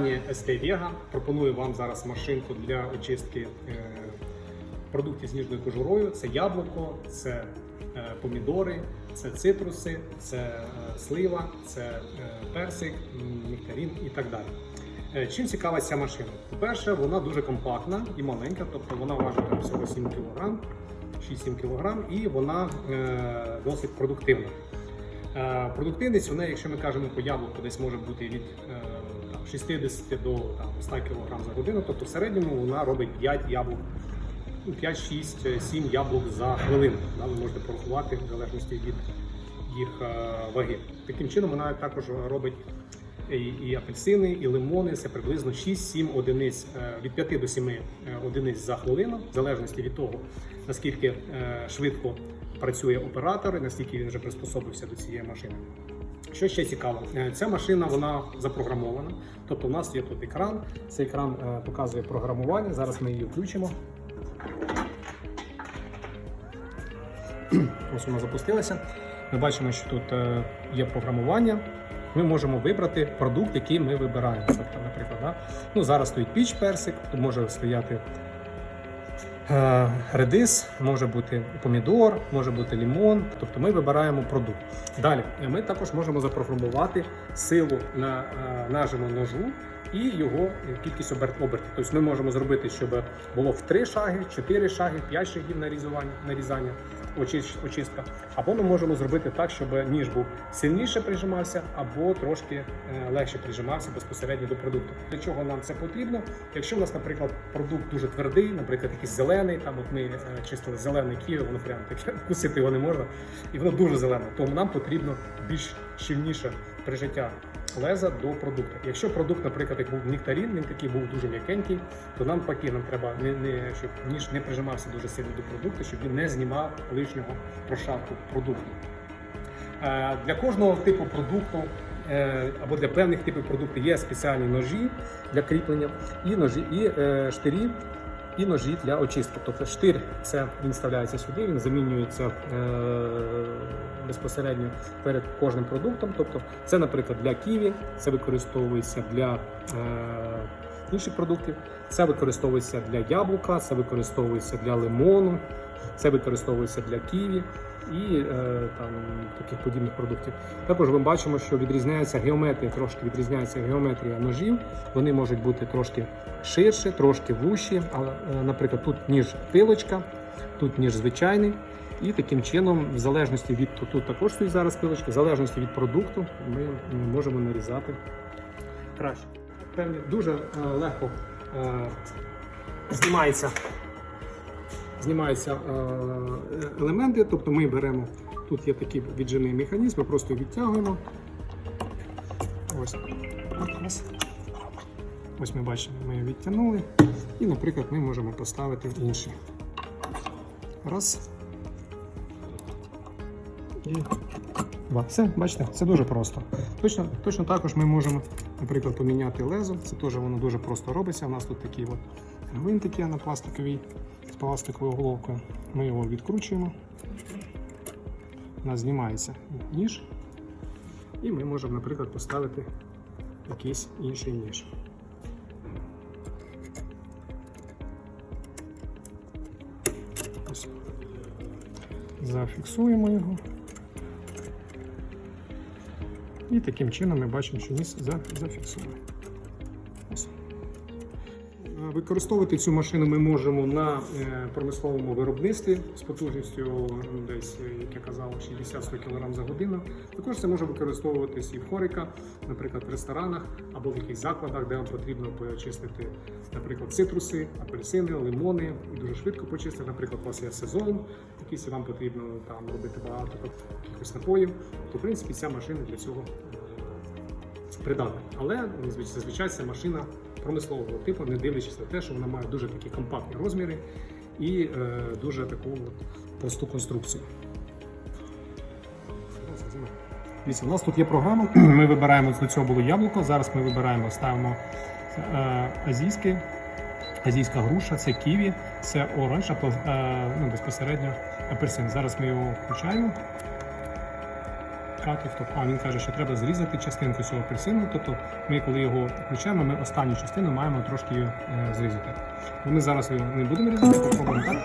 Компанія ST Vega пропонує вам зараз машинку для очистки е, продуктів з ніжною кожурою. Це яблуко, це е, помідори, це цитруси, це е, слива, це персик, м, нектарин і так далі. Чим цікава ця машина? По-перше, вона дуже компактна і маленька, тобто вона важить всього 7 кг, 6-7 кг, і вона е, досить продуктивна. Е, Продуктивність неї, якщо ми кажемо по яблуку, десь може бути від 60 до там, 100 кг за годину, тобто в середньому вона робить 5 яблук, ну, 5, 6, 7 яблук за хвилину. Да, ви можете порахувати в залежності від їх е, ваги. Таким чином вона також робить і, апельсини, і лимони. Це приблизно 6-7 одиниць, е, від 5 до 7 е, одиниць за хвилину, в залежності від того, наскільки швидко працює оператор, і наскільки він вже приспособився до цієї машини. Що ще цікаво, Е, ця машина вона запрограмована. Тобто, у нас є тут екран. Цей екран е, показує програмування. Зараз ми її включимо. Ось вона запустилася. Ми бачимо, що тут е, є програмування. Ми можемо вибрати продукт, який ми вибираємо. Тобто, наприклад, да? ну, зараз стоїть піч персик, тут може стояти редис, може бути помідор, може бути лімон. Тобто ми вибираємо продукт. Далі е, ми також можемо запрограмувати силу на нашому ножу і його кількість оберт- обертів. Тобто ми можемо зробити, щоб було в 3 шаги, 4 шаги, 5 шагів нарізування, нарізання, очистка. Або ми можемо зробити так, щоб ніж був сильніше прижимався, або трошки е, легше прижимався безпосередньо до продукту. Для чого нам це потрібно? Якщо у нас, наприклад, продукт дуже твердий, наприклад, якийсь зелений, там от ми е, чистили зелений ківі, воно прямо таке вкусити його не можна, і воно дуже зелене. Тому нам потрібно більш щільніше прижиття леза до продукту. Якщо продукт, наприклад, як був нектарин, він такий був дуже м'якенький, то нам паки нам треба не, не щоб ніж не прижимався дуже сильно до продукту, щоб він не знімав лишнього прошарку продукту. Е, Для кожного типу продукту е, або для певних типів продуктів є спеціальні ножі для кріплення, і ножі, і е, штирі, і ножі для очистки. Тобто штир це він вставляється сюди, він замінюється е, безпосередньо перед кожним продуктом. Тобто, це, наприклад, для ківі, це використовується для. Е, Інших продуктів це використовується для яблука, це використовується для лимону, це використовується для ківі і е, там таких подібних продуктів. Також ми бачимо, що відрізняється геометрія, трошки відрізняється геометрія ножів. Вони можуть бути трошки ширше, трошки вущі. Але, наприклад, тут ніж пилочка, тут ніж звичайний. І таким чином, в залежності від тут також стоїть зараз пилочка, в залежності від продукту, ми можемо нарізати краще. Певні дуже е, легко е, знімається знімаються е, елементи, тобто ми беремо, тут є такий віджимний механізм, ми просто відтягуємо. Ось. Ось ми бачимо, ми його відтягнули. І, наприклад, ми можемо поставити інший. Раз. І два. Все, бачите, це дуже просто. Точно, точно також ми можемо, наприклад, поміняти лезо. Це теж воно дуже просто робиться. У нас тут такі от гвинтики на пластиковій пластиковою головкою. Ми його відкручуємо. У нас знімається ніж. І ми можемо, наприклад, поставити якийсь інший ніж. Ось. Зафіксуємо його. І таким чином ми бачимо, що ніс за- зафіксований. Ось. Е, Використовувати цю машину ми можемо на е, промисловому виробництві з потужністю десь, е, як я казав, 60-100 кг за годину. Також це може використовуватись і в хорика, наприклад, в ресторанах або в якихось закладах, де вам потрібно почистити, наприклад, цитруси, апельсини, лимони і дуже швидко почистити. Наприклад, у вас є сезон, якийсь вам потрібно там робити багато якихось напоїв. То в принципі ця машина для цього е, придатна. Але ну, звич- зазвичай це машина промислового типу, не дивлячись на те, що вона має дуже такі компактні розміри і е, дуже таку от просту конструкцію. Дивіться, у нас тут є програма. Ми вибираємо до цього було яблуко. Зараз ми вибираємо, ставимо е, азійське, азійська груша, це ківі, це оранж, а е, ну, безпосередньо апельсин. Зараз ми його включаємо. Катів, тобто, а він каже, що треба зрізати частинку цього апельсину. Тобто ми, коли його включаємо, ми останню частину маємо трошки її е, зрізати. Ну, Ми зараз його не будемо різати, попробуємо так.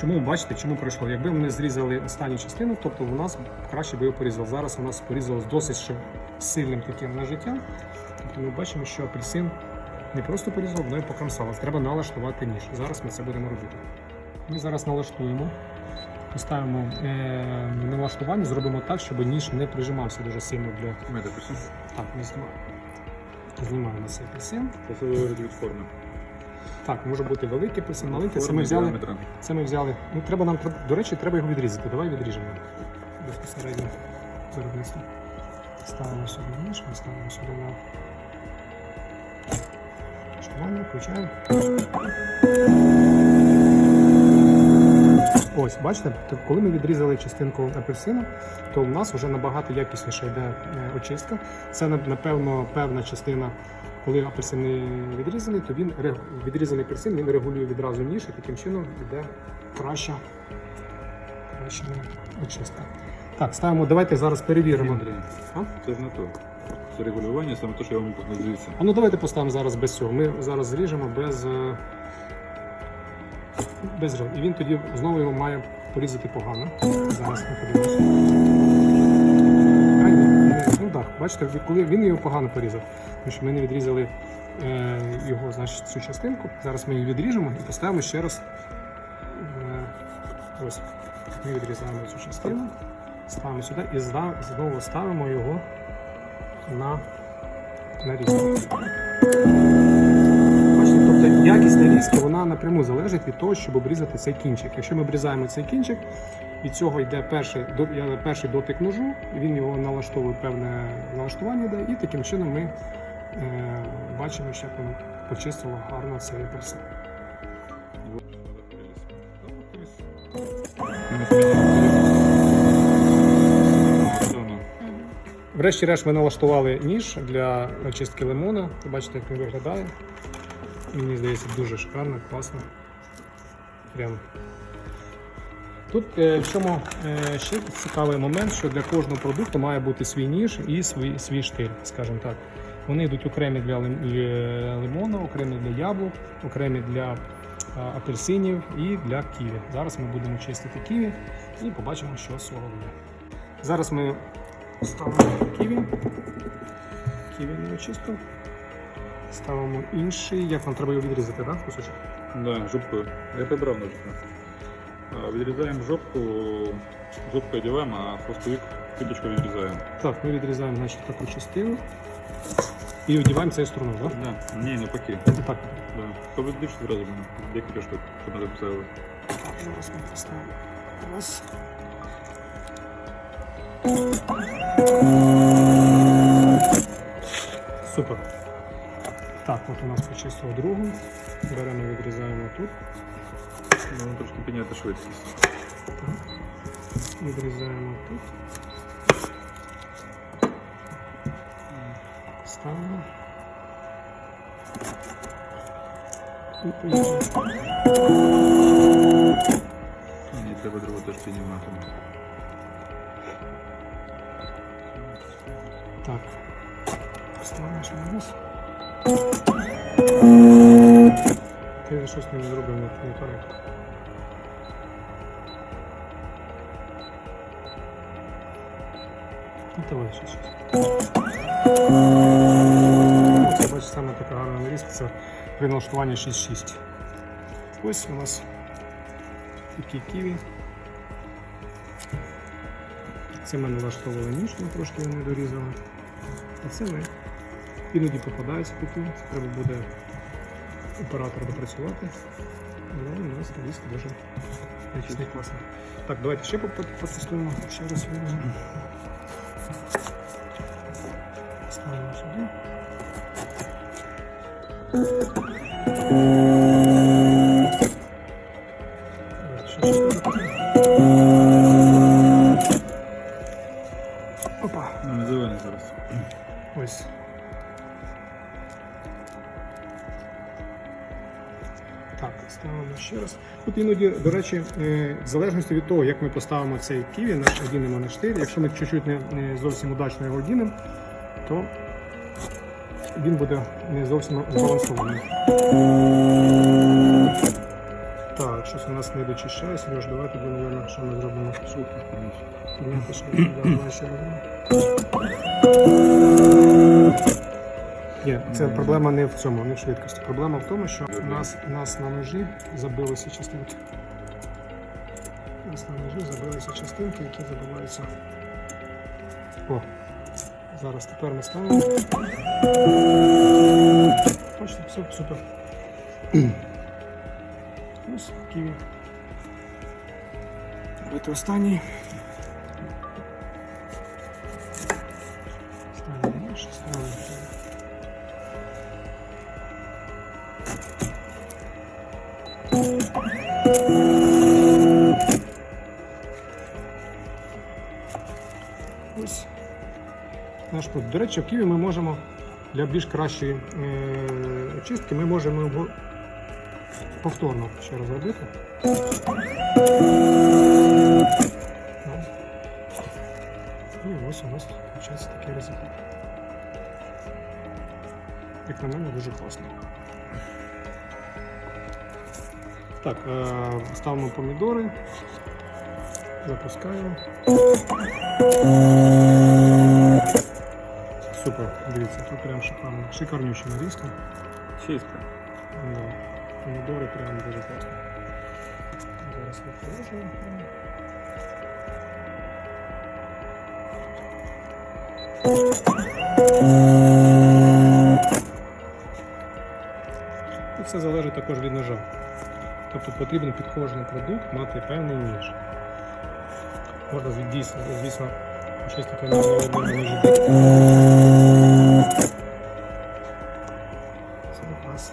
Чому бачите, чому пройшло? Якби ми зрізали останню частину, тобто у нас краще би його порізало. Зараз у нас порізалось досить ще сильним таким нажиттям. Тобто ми бачимо, що апельсин не просто порізав, воно і покромсалось. Треба налаштувати ніж. Зараз ми це будемо робити. Ми зараз налаштуємо, поставимо е, налаштування, зробимо так, щоб ніж не прижимався дуже сильно для. Ми. Так, ми знімаємо. Знімаємо цей апельсин. Це залежить від форми. Так, може бути великий апельсин, маленький. Це ми взяли. Це ми взяли. Ну, треба нам, до речі, треба його відрізати. Давай відріжемо безпосередньо виробництво. Ставимо сюди ніж, ми ставимо сюди на штування, включаємо. Ось, бачите, коли ми відрізали частинку апельсину, то в нас вже набагато якісніше йде е, очистка. Це напевно певна частина. Коли апельсини відрізані, то він відрізаний апельсин він регулює відразу ніж і таким чином йде краща, краща очистка. Так, ставимо, давайте зараз перевіримо. Андрій, А? Це ж не то. Це регулювання, саме те, що я вам не дивіться. А ну давайте поставимо зараз без цього. Ми зараз зріжемо без. Без. І він тоді знову його має порізати погано. Зараз ми подивимося. Ну так, бачите, коли він його погано порізав. Тому що ми не відрізали е, його, значить, цю частинку. Зараз ми її відріжемо і поставимо ще раз. Е, ось. Ми відрізаємо цю частину, ставимо сюди і знову ставимо його на нарізку. Бачите, тобто якість нарізки вона напряму залежить від того, щоб обрізати цей кінчик. Якщо ми обрізаємо цей кінчик, від цього йде перший, перший дотик ножу, він його налаштовує певне налаштування, йде, і таким чином ми е, бачимо, що як почистило гарно цей апельсин. Врешті-решт ми налаштували ніж для очистки лимона. Бачите, як він виглядає. Мені здається, дуже шикарно, класно. Прям. Тут е, в чому е, ще цікавий момент, що для кожного продукту має бути свій ніж і свій, свій штиль, скажімо так. Вони йдуть окремі для лим- лимону, окремі для яблук, окремі для апельсинів і для ківі. Зараз ми будемо чистити ківі і побачимо, що з буде. Зараз ми ставимо ківі. Ківі на очистку. Ставимо інший. Як нам треба його відрізати, так? Кусочок? Да, жопку. Я прибрав ножик. А, Відрізаємо жопку, жопку одягаємо, а хвостовик квіточку відрізаємо. Так, ми відрізаємо значить, таку частину і одіваємо цією стороною, так? Да. Ні, навпаки. Так? Так. Да. Побільше зразу буде. Декілька штук, щоб не записали. Так, зараз ми поставимо. Раз. Супер. Так, от у нас почистило другу. Беремо, відрізаємо тут. Ну, трошки підняти швидкість. Так. Відрізаємо тут. Ставимо. І поїхали. Ні, треба другу теж піднімати. Так. Ставимо ще раз. Ти щось не зробив не коректно. Ну, давай ще щось. Бачиш саме така гарна нарізка, це при налаштуванні 6.6. Ось у нас такі ківі. Це ми налаштовували ніж, трошки не дорізали. А це ми іноді попадаються такі. Це треба буде оператор допрацювати. Але у нас нарізка дуже якісний класний. Так, давайте ще по- по- потестуємо. Ще раз виріжемо. Ставимо сюди. Речі, е, в залежності від того, як ми поставимо цей ківі, на одінемо на штир. Якщо ми чуть-чуть не, зовсім удачно його одінемо, то він буде не зовсім збалансований. Так, щось у нас не дочищає, Сереж, давай тоді, мабуть, що ми зробимо робимо. Ні, це проблема не в цьому, не в швидкості. Проблема в тому, що у нас, у нас на ножі забилися частинки. Нас ножі забилися частинки, які забиваються. О, зараз тепер ми ставимо. Бачите, все супер. Ось ківі. Давайте останній. Ставимо ставимо. Ось До речі, в Києві ми можемо для більш кращої е, очистки ми можемо його повторно ще раз робити. Ну. І ось у нас виходить такий результат. Як на мене, дуже класно. Так, е, ставимо помідори, запускаємо. Супер, дивіться, тут прям шикарно. Шикарнюча нарізка. Чисто. Да. Помідори прям дуже класно. Зараз ми положимо. Тут все залежить також від ножа. Тобто потрібно під кожен продукт мати певний ніж. Можна зві- дійсно, звісно, Ножі. Це якраз.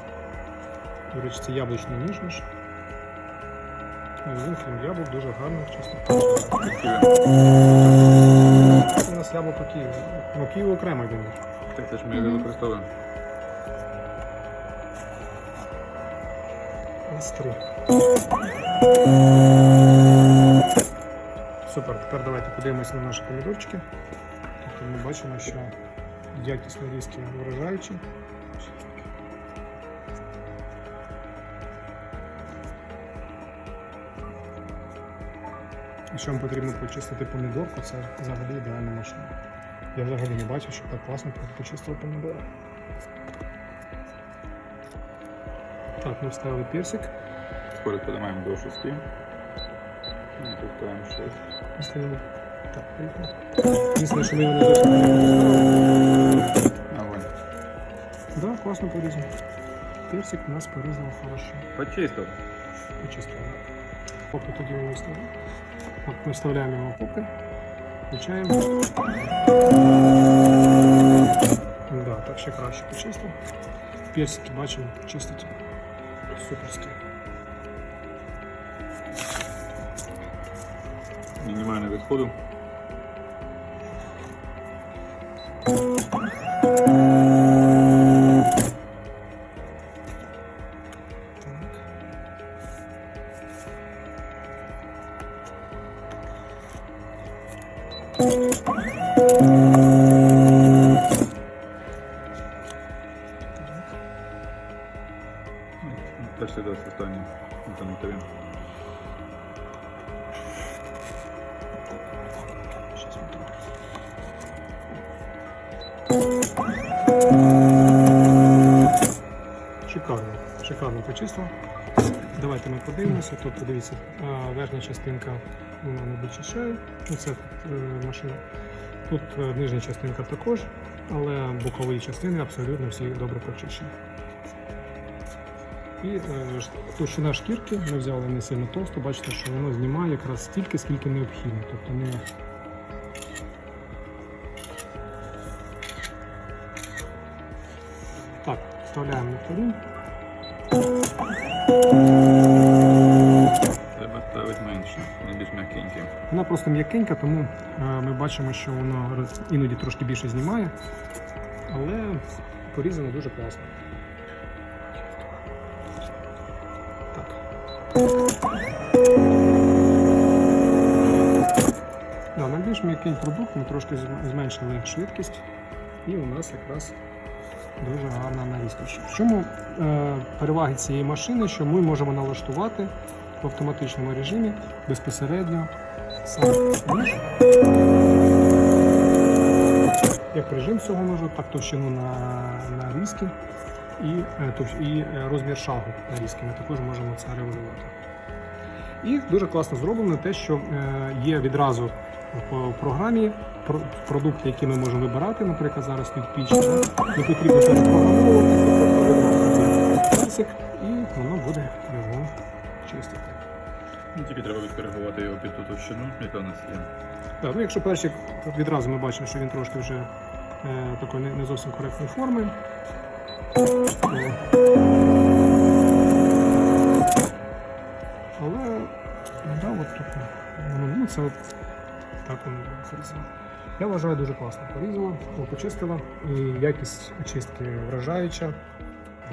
До речі, це яблучний ніж наш. Він, крім яблук, дуже гарно чисто. Це у нас яблуко Києва. Ну, Київ окремо він. Так це ж ми його використовуємо. С3. Супер, тепер давайте подивимося на наші помідорчики. Тобто ми бачимо, що якість нарізки вражаючі. Якщо вам потрібно почистити помідорку, це взагалі ідеальна машина. Я взагалі не бачив, що так класно почистили помідори. Так, ми вставили персик. Скоро поднимаем до 6. И поставим 6. Поставили. Так, поїхали. Єдине, що ми його не досить. Огонь. Да, класно порізано. Персик у нас порізано хорошо. Почистил. Почистили. Поки тоді ми вставимо. Так, ми вставляємо його поки. Включаємо. Да, так ще краще почистив. Персики бачимо, чистить. Суперські. Минимально відходу. Так. Шикарно. Давайте ми подивимося. Тут подивіться, верхня частинка не дочищає. Ну, Це е, машина. Тут е, нижня частинка також, але бокові частини абсолютно всі добре прочищені. І е, товщина шкірки ми взяли не сильно товсто, бачите, що воно знімає якраз стільки, скільки необхідно. Тобто не Так, вставляємо нектарин. Треба ставити менше, більш м'якенькі. Вона просто м'якенька, тому е, ми бачимо, що воно іноді трошки більше знімає, але порізано дуже класно. Да, на більш м'який продукт ми трошки зменшили швидкість, і у нас якраз дуже гарна нарізка. В чому е, переваги цієї машини, що ми можемо налаштувати в автоматичному режимі безпосередньо сам ніж. Як режим цього ножу, так товщину на, нарізки і, е, і е, розмір шагу нарізки. Ми також можемо це регулювати. І дуже класно зроблено те, що є відразу по програмі продукти, які ми можемо вибирати. Наприклад, зараз тут піч. да. Не потрібно перепрограмовувати, і воно буде його чистити. Ну, Тільки треба відкоригувати його під ту товщину, яка в нас є. Так, ну якщо перчик відразу ми бачимо, що він трошки вже е, такої не, не зовсім коректної форми. Е, Але да, от тут ну, це от так воно порізало. Я вважаю дуже класно порізала, почистила і якість очистки вражаюча.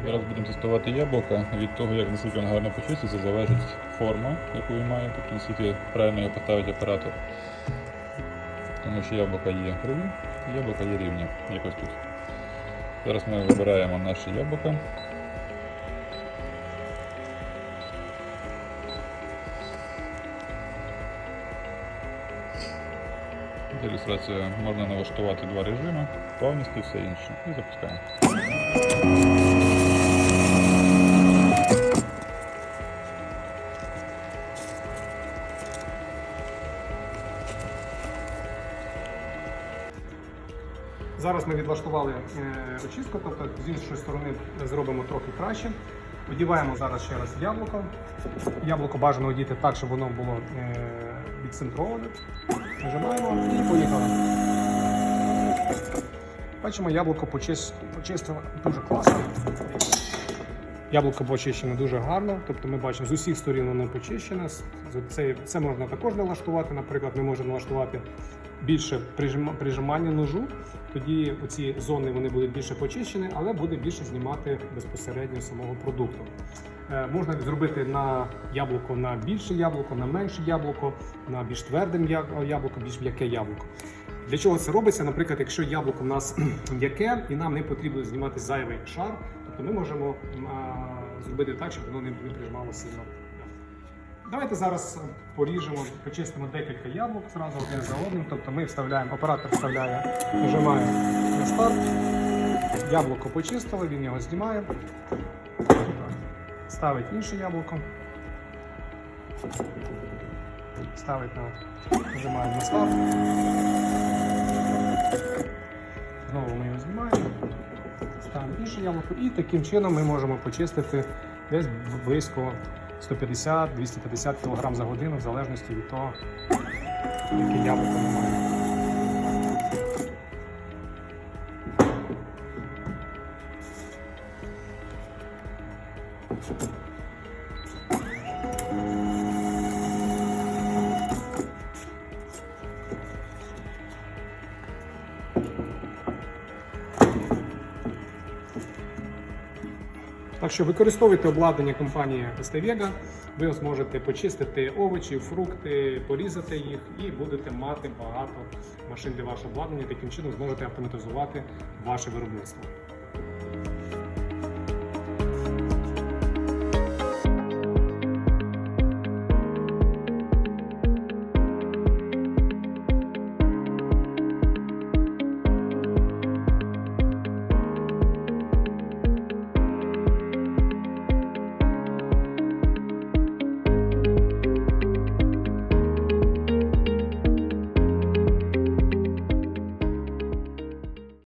Зараз будемо тестувати яблука. Від того, як наскільки воно гарно почиститься, залежить форма, яку він має, тобто наскільки правильно його поставить оператор. Тому що яблука є криві, яблука є рівні, якось тут. Зараз ми вибираємо наші яблука. Ілюстрації можна налаштувати два режими, плавність і все інше. І запускаємо. Зараз ми відлаштували е, очистку, тобто з іншої сторони зробимо трохи краще. Одіваємо зараз ще раз яблуко. Яблуко бажано одіти так, щоб воно було е, відцентроване. Нажимаємо і поїхали. Бачимо, яблуко почис- почистило дуже класно. Яблуко почищене дуже гарно, тобто ми бачимо з усіх сторін воно почищене. Це, це можна також налаштувати. Наприклад, ми можемо налаштувати більше прижима- прижимання ножу, тоді ці зони вони будуть більше почищені, але буде більше знімати безпосередньо самого продукту. Е, Можна зробити на яблуко на більше яблуко, на менше яблуко, на більш тверде яблуко, більш м'яке яблуко. Для чого це робиться? Наприклад, якщо яблуко в нас м'яке і нам не потрібно знімати зайвий шар, тобто ми можемо зробити так, щоб воно не, прижимало сильно. Давайте зараз поріжемо, почистимо декілька яблук зразу один за одним. Тобто ми вставляємо, оператор вставляє, нажимає на старт. Яблуко почистили, він його знімає. Ставить інше яблуко. Ставить на нажимаємо на старт. Знову ми його знімаємо. Ставимо інше яблуко і таким чином ми можемо почистити десь близько 150-250 кг за годину, в залежності від того, яке яблуко ми маємо. Так що використовуйте обладнання компанії Estevega, ви зможете почистити овочі, фрукти, порізати їх і будете мати багато машин для вашого обладнання. Таким чином зможете автоматизувати ваше виробництво.